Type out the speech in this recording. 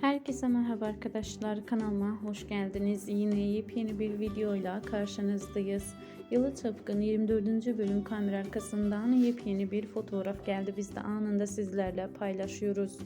Herkese merhaba arkadaşlar kanalıma hoş geldiniz. Yine yepyeni bir videoyla karşınızdayız. Yalı Çapkın 24. bölüm kamera arkasından yepyeni bir fotoğraf geldi. Biz de anında sizlerle paylaşıyoruz.